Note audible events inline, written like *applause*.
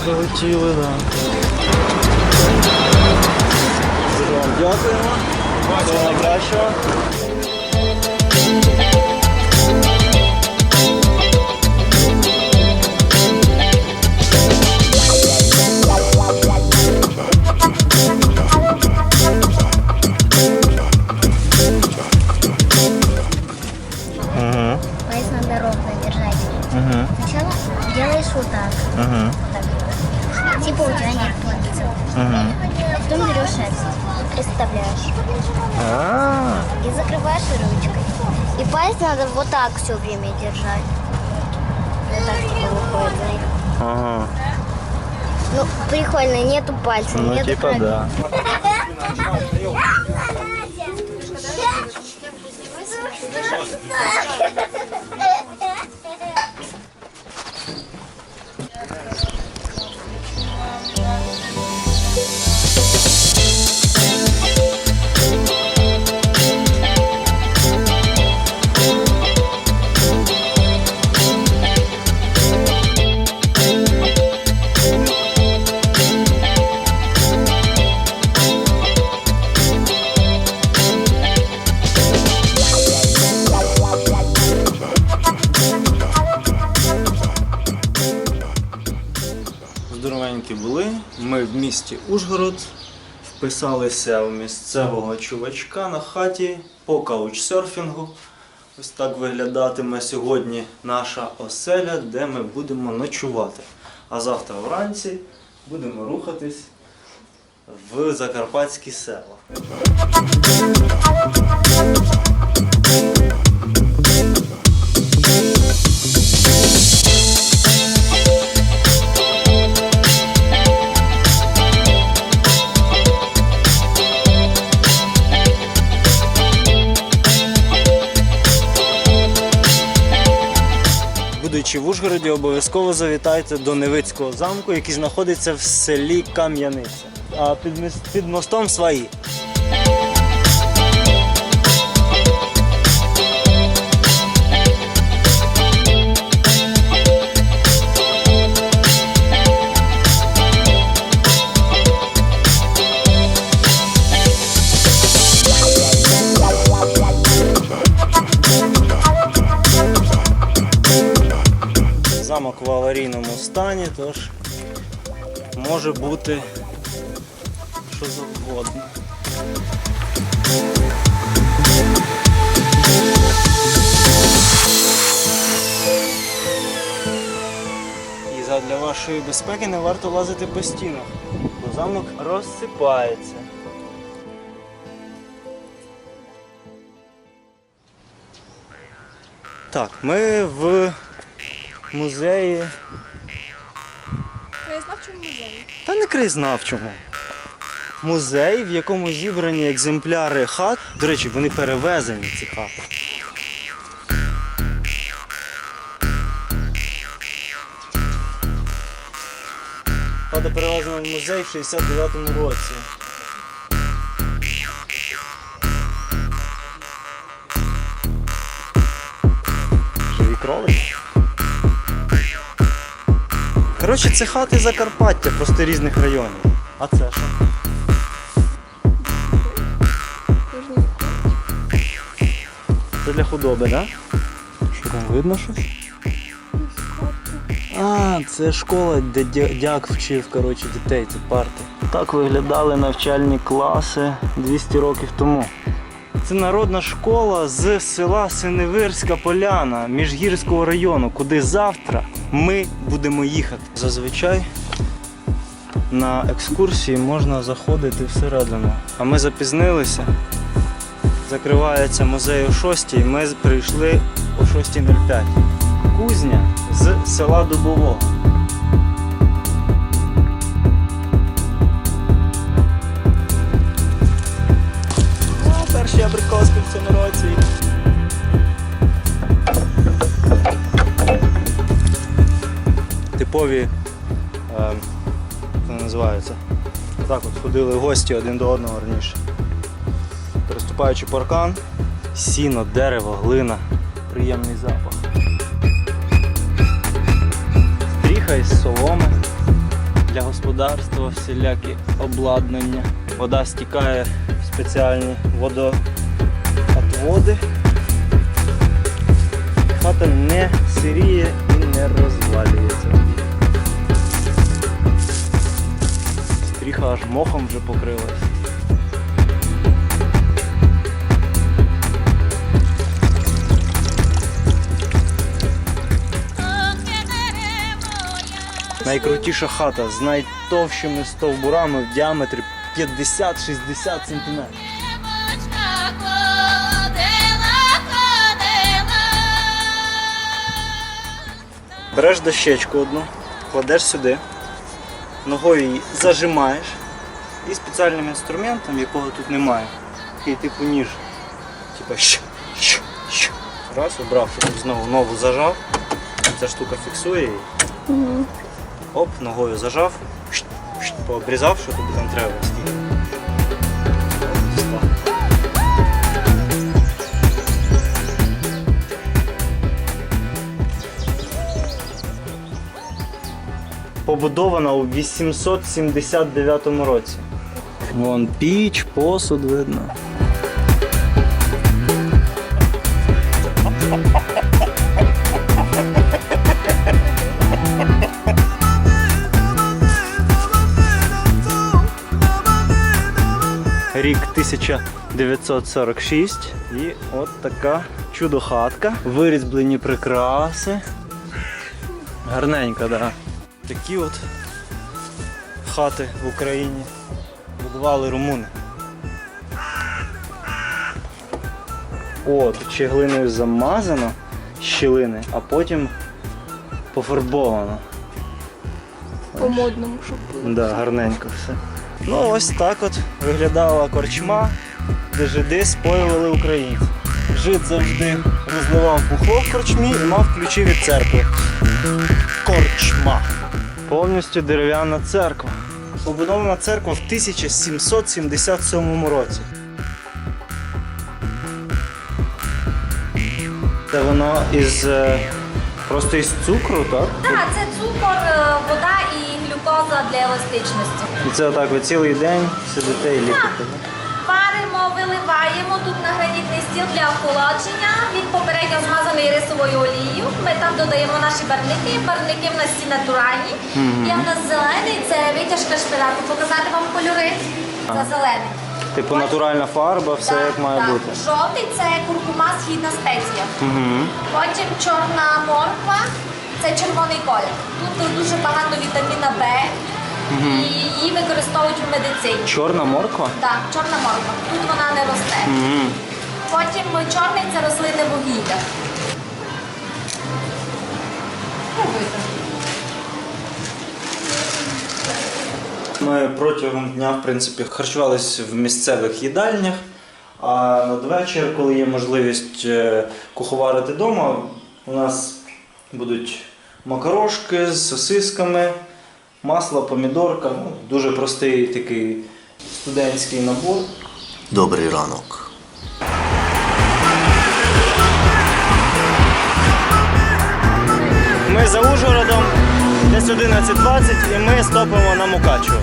долетіли, да. Дякуємо. Всього найкращого. Угу, Палец надо ровно держать. угу, Сначала делаешь вот так. угу, так. Типа у тебя нет пальцев. угу. Потом берешь это и вставляешь. А, И закрываешь ручкой. И палец надо вот так все время держать. Вот так, чтобы выходит. ага. Ну, прикольно, нету пальцев, Ну, нету типа, крови. да. *laughs* Ми в місті Ужгород вписалися у місцевого чувачка на хаті по каучсерфінгу. Ось так виглядатиме сьогодні наша оселя, де ми будемо ночувати. А завтра вранці будемо рухатись в закарпатські села. Ужгороді, обов'язково завітайте до Невицького замку, який знаходиться в селі Кам'яниця. А під, мостом свої. Аварійному стані, тож може бути що завгодно. І задля вашої безпеки не варто лазити по стінах, бо замок розсипається. Так, ми в музеї. Краєзнавчому музеї. Та не краєзнавчому. Музей, в якому зібрані екземпляри хат. До речі, вони перевезені, ці хати. Хата перевезена в музей в 69-му році. Живі кролики. Коротше, це хати Закарпаття, просто різних районів. А це що? Це для худоби, так? Да? Що там видно щось? А, це школа, де дяк вчив коротше, дітей, це парти. Так виглядали навчальні класи 200 років тому. Це народна школа з села Синевирська Поляна Міжгірського району, куди завтра ми будемо їхати. Зазвичай на екскурсії можна заходити всередину. А ми запізнилися. Закривається музей о 6 і ми прийшли о 6.05. Кузня з села Дубового. Е, це називається? Так от ходили гості один до одного раніше. Переступаючи паркан, сіно, дерево, глина, приємний запах. Стріха із соломи. для господарства, всілякі обладнання. Вода стікає в спеціальні водоотводи. Хата не сиріє і не розвалюється. Стріха аж мохом вже покрилась. Найкрутіша хата з найтовщими стовбурами в діаметрі 50-60 см. Береш дощечку одну, кладеш сюди, ногою її зажимаєш і спеціальним інструментом, якого тут немає, такий типу ніж. Типа щ, щ, щ. Раз, обрав, потім знову ногу зажав. Ця штука фіксує її. Оп, ногою зажав, щ, щ, пообрізав, що тобі там треба. Стій. Оп, Побудована у 879 році. Вон піч, посуд видно. Рік 1946 і от така чудо-хатка. Вирізблені прикраси. Гарненько, так. Да. Такі от хати в Україні будували румуни. О, тут ще глиною замазано щілини, а потім пофарбовано. По-модному, щоб було. Да, гарненько все. Ну ось так от виглядала корчма, де жиди споювали українців. Жид завжди розливав бухло в корчмі і мав ключі від церкви. Корчма. Повністю дерев'яна церква. Побудована церква в 1777 році. Це воно із е, просто із цукру, так? Так, це цукор, е, вода і глюкоза для еластичності. І це отак ви цілий день сидите і ліпите. Виливаємо тут на гранітний стіл для охолодження. Він попередньо змазаний рисовою олією. Ми там додаємо наші барники. Барники в нас всі натуральні. Я в нас зелений, це витяжка шпинату. Показати вам кольори. Це зелений. Типу натуральна фарба, все Так, як має так. бути. Жовтий це куркума східна спеція. Потім чорна морква це червоний колір. Тут дуже багато вітаміна Б. І її використовують в медицині. Чорна морква? Так, чорна морква. Тут вона не росте. Угу. Потім чорний це рослинне вугілля. Пробуйте. Ми протягом дня, в принципі, харчувалися в місцевих їдальнях. А надвечір, коли є можливість е, куховарити вдома, у нас будуть макарошки з сосисками, масло, помідорка. Ну, дуже простий такий студентський набор. Добрий ранок. Ми за Ужгородом, десь 11.20 і ми стопимо на Мукачево.